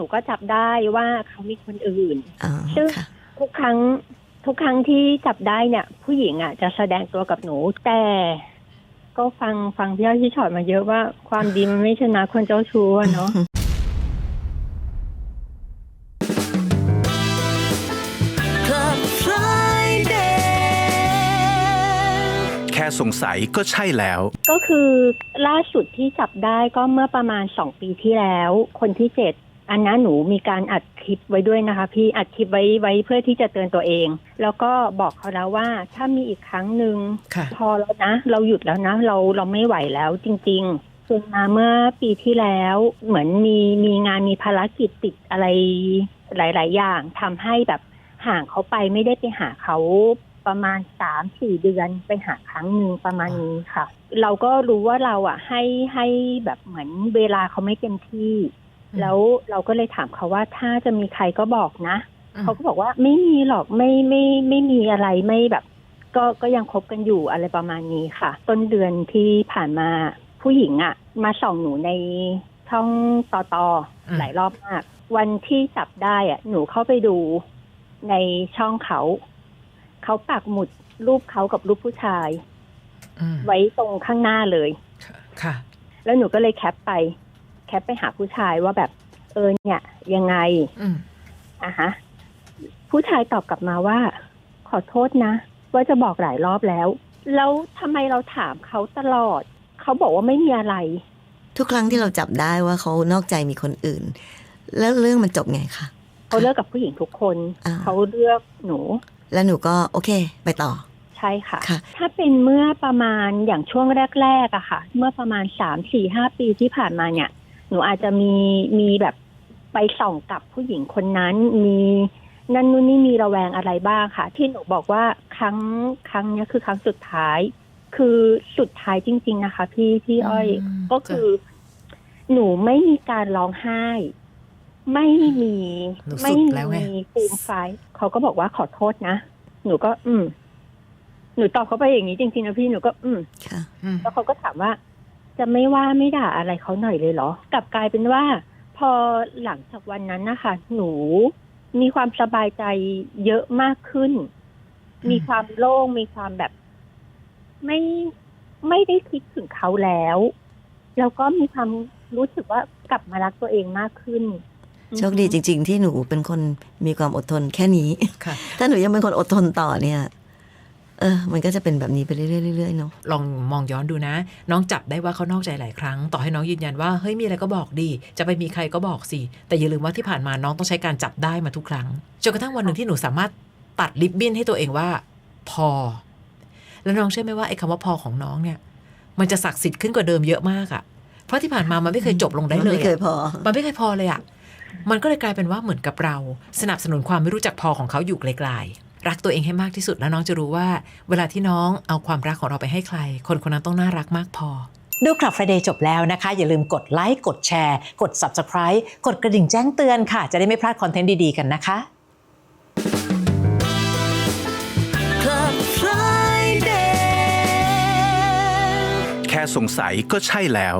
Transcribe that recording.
นูก็จับได้ว่าเขามีคนอื่นอ๋อซึ่งค่ะทุกครั้งทุกครั้งที่จับได้เนี่ย ผู้หญิงอะ จะแสดงตัวกับหนูแต่ ก็ฟังฟังพี่อ้อยพี่ชอตมาเยอะว่า ความดีมันไม่ชนะคนเจ้าชู้อะเนาะแค่สงสัยก็ใช่แล้ว ก็คือล่าสุดที่จับได้ก็เมื่อประมาณสองปีที่แล้ว คนที่เจ็ด อันนั้นหนูมีการอัดคลิปไว้ด้วยนะคะ พี่อัดคลิปไว้ไว้เพื่อที่จะเตือนตัวเอง แล้วก็บอกเขาแล้วว่าถ้ามีอีกครั้งหนึ่งค่ะพอแล้วนะ เราหยุดแล้วนะ เราเราไม่ไหวแล้วจริง ๆจนมาเมื่อปีที่แล้วเหมือนมีมีงานมีภารกิจติดอะไรหลาย ๆ อย่างทำให้แบบห่างเขาไปไม่ได้ไปหาเขาประมาณสามสี่เดือนไปหาครั้งหนึ่งประมาณนี้ค่ะ เราก็รู้ว่าเราอะ ให้ให้แบบเหมือนเวลาเขาไม่เต็มที่อืม แล้วเราก็เลยถามเขาว่าถ้าจะมีใครก็บอกนะอืมเขาก็บอกว่าไม่มีหรอกไม่ไม่ไม่มีอะไรไม่แบบ ก็ก็ยังคบกันอยู่อะไรประมาณนี้ค่ะ ต้นเดือนที่ผ่านมาผู้หญิงอะ่ะ มาส่องหนูในช่องต่อต่ออมหลายรอบมาก วันที่จับได้อะ่ะ หนูเข้าไปดูในช่องเขา เขาปักหมุดรูปเขากับรูปผู้ชายอืมไว้ตรงข้างหน้าเลย ค่ะค่ะแล้วหนูก็เลยแคปไป แคปไปหาผู้ชายว่าแบบ เออเนี่ยยังไงอืมอะฮะผู้ชายตอบกลับมาว่า ขอโทษนะ ว่าจะบอกหลายรอบแล้ว แล้วทำไมเราถามเขาตลอด เขาบอกว่าไม่มีอะไร ทุกครั้งที่เราจับได้ว่าเขานอกใจมีคนอื่น แล้วเรื่องมันจบไงคะ เขาเลิกกับผู้หญิงทุกคน อ่า เขาเลือกหนู แล้วหนูก็โอเค ไปต่อ ใช่ค่ะ ค่ะ ถ้าเป็นเมื่อประมาณอย่างช่วงแรกๆอะค่ะ เมื่อประมาณสามสี่ห้าปีที่ผ่านมาเนี่ย หนูอาจจะมีมีแบบไปส่องกับผู้หญิงคนนั้น มีนั่นนู่นนี่มีระแวงอะไรบ้างค่ะ ที่หนูบอกว่าครั้งครั้งเนี้ยคือครั้งสุดท้าย คือสุดท้ายจริง ๆ นะคะ พี่พี่อ้อยอืม ก็คือ หนูไม่มีการร้องไห้ ไม่มีหนูสุดไม่แล้วไง มีฟูมไฟายเขาก็บอกว่าขอโทษนะ หนูก็ อืม หนูตอบเขาไปอย่างนี้จริงๆนะพี่หนูก็ อืม ค่ะ อืม แล้วเขาก็ถามว่า จะไม่ว่าไม่ด่าอะไรเขาหน่อยเลยเหรอ กลับกลายเป็นว่า พอหลังจากวันนั้นนะคะหนูมีความสบายใจเยอะมากขึ้น มีความโล่งมีความแบบ ไม่ไม่ได้คิดถึงเขาแล้วแล้วก็มีความรู้สึกว่ากลับมารักตัวเองมากขึ้นโชคดีจริง ๆ ที่หนูเป็นคนมีความอดทนแค่นี้ค่ะถ้าหนูยังเป็นคนอดทนต่อเนี่ย เออ มันก็จะเป็นแบบนี้ไปเรื่อยๆเรื่อยๆเนาะลองมองย้อนดูนะ น้องจับได้ว่าเขานอกใจหลายครั้ง ต่อให้น้องยืนยันว่าเฮ้ยมีอะไรก็บอกดี จะไปมีใครก็บอกสิ แต่อย่าลืมว่าที่ผ่านมาน้องต้องใช้การจับได้มาทุกครั้งจนกระทั่งวันหนึ่งที่หนูสามารถตัดลิบบิ้นให้ตัวเองว่า พอ แล้วน้องเชื่อไหมว่าไอ้คำว่าพอของน้องเนี่ย มันจะศักดิ์สิทธิ์ขึ้นกว่าเดิมเยอะมากอะเพราะที่ผ่านมามันไม่เคยจบลงได้เลยไม่เคยอะพอ มันไม่เคยพอเลยอะมันก็เลยกลายเป็นว่าเหมือนกับเรา สนับสนุนความไม่รู้จักพอของเขาอยู่ไกลๆ รักตัวเองให้มากที่สุดแล้วน้องจะรู้ว่า เวลาที่น้องเอาความรักของเราไปให้ใคร คนคนนั้นต้องน่ารักมากพอ ดูคลับ Friday จบแล้วนะคะ อย่าลืมกดไลค์กดแชร์ กด Subscribe กดกระดิ่งแจ้งเตือนค่ะ จะได้ไม่พลาดคอนเทนต์ดีๆกันนะคะแค่สงสัยก็ใช่แล้ว